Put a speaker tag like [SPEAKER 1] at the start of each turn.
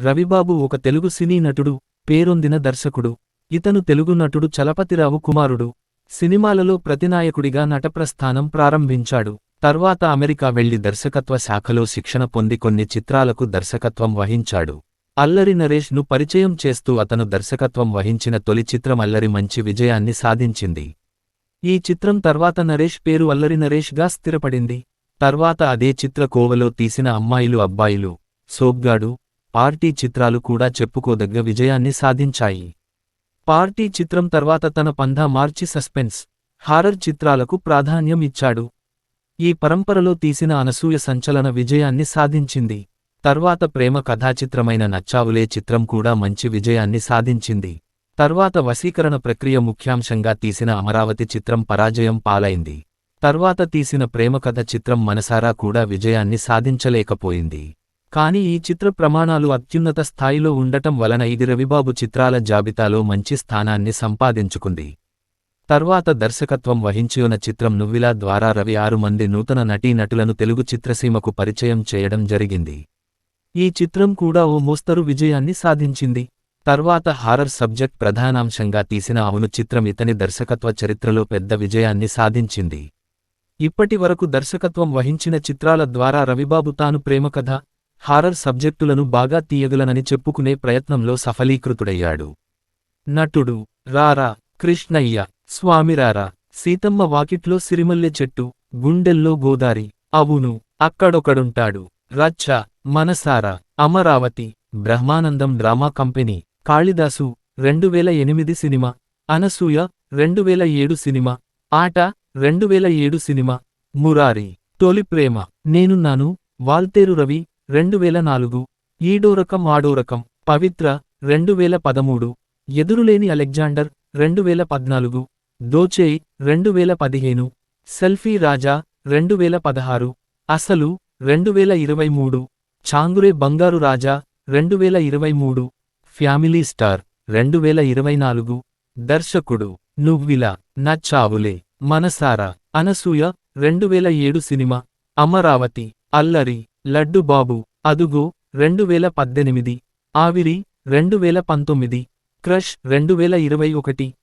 [SPEAKER 1] రవిబాబు ఒక తెలుగు సినీ నటుడు పేరొందిన దర్శకుడు. ఇతను తెలుగు నటుడు చలపతిరావు కుమారుడు. సినిమాలలో ప్రతినాయకుడిగా నటప్రస్థానం ప్రారంభించాడు. తర్వాత అమెరికా వెళ్ళి దర్శకత్వ శాఖలో శిక్షణ పొంది కొన్ని చిత్రాలకు దర్శకత్వం వహించాడు. అల్లరి నరేష్ను పరిచయం చేస్తూ అతను దర్శకత్వం వహించిన తొలి చిత్రం అల్లరి మంచి విజయాన్ని సాధించింది. ఈ చిత్రం తర్వాత నరేష్ పేరు అల్లరి నరేష్గా స్థిరపడింది. తర్వాత అదే చిత్ర కోవలో తీసిన అమ్మాయిలు అబ్బాయిలు సోగ్గాడు పార్టీ చిత్రాలు కూడా చెప్పుకోదగ్గ విజయాన్ని సాధించాయి. పార్టీ చిత్రం తర్వాత తన పంధా మార్చి సస్పెన్స్ హారర్ చిత్రాలకు ప్రాధాన్యం ఇచ్చాడు. ఈ పరంపరలో తీసిన అనసూయ సంచలన విజయాన్ని సాధించింది. తర్వాత ప్రేమ కథాచిత్రమైన నచ్చావులే చిత్రం కూడా మంచి విజయాన్ని సాధించింది. తర్వాత వశీకరణ ప్రక్రియ ముఖ్యాంశంగా తీసిన అమరావతి చిత్రం పరాజయం పాలైంది. తర్వాత తీసిన ప్రేమకథ చిత్రం మనసారా కూడా విజయాన్ని సాధించలేకపోయింది. కానీ ఈ చిత్ర ప్రమాణాలు అత్యున్నత స్థాయిలో ఉండటం వలన ఇది రవిబాబు చిత్రాల జాబితాలో మంచి స్థానాన్ని సంపాదించుకుంది. తర్వాత దర్శకత్వం వహించిన చిత్రం నువ్విలా ద్వారా రవి ఆరు మంది నూతన నటీనటులను తెలుగు చిత్రసీమకు పరిచయం చేయడం జరిగింది. ఈ చిత్రం కూడా ఓ మోస్తరు విజయాన్ని సాధించింది. తర్వాత హారర్ సబ్జెక్ట్ ప్రధానాంశంగా తీసిన అవును చిత్రం ఇతని దర్శకత్వ చరిత్రలో పెద్ద విజయాన్ని సాధించింది. ఇప్పటి వరకు దర్శకత్వం వహించిన చిత్రాల ద్వారా రవిబాబు తాను ప్రేమకథ హారర్ సబ్జెక్టులను బాగా తీయగలనని చెప్పుకునే ప్రయత్నంలో సఫలీకృతుడయ్యాడు. నటుడు రారా కృష్ణయ్య స్వామిరారా సీతమ్మ వాకిట్లో సిరిమల్లె చెట్టు గుండెల్లో గోదారి అవును అక్కడొకడుంటాడు. రచ్చ మనసారా అమరావతి బ్రహ్మానందం డ్రామా కంపెనీ కాళిదాసు రెండు వేల ఎనిమిది సినిమా అనసూయ రెండు వేల ఏడు సినిమా ఆట రెండు వేల ఏడు సినిమా మురారి తొలి ప్రేమ నేనున్నాను వాల్తేరు రవి రెండు వేల నాలుగు ఈడోరకం ఆడోరకం పవిత్ర రెండు వేల పదమూడు ఎదురులేని అలెగ్జాండర్ రెండు వేల పద్నాలుగు దోచేయ్ రెండు వేల పదిహేను సెల్ఫీ రాజా రెండు వేల పదహారు అసలు రెండు వేల ఇరవై మూడు చాంగురే బంగారు రాజా రెండు వేల ఇరవై మూడు ఫ్యామిలీ స్టార్ రెండు వేల ఇరవై నాలుగు దర్శకుడు నువ్విలా నచ్చావులే. మనసారా అనసూయ రెండు వేల ఏడు సినిమా. అమరావతి అల్లరి లడ్డు బాబు అదుగో రెండు వేల పద్దెనిమిది. ఆవిరి రెండు వేల పంతొమ్మిది. క్రష్ రెండు వేల ఇరవై ఒకటి.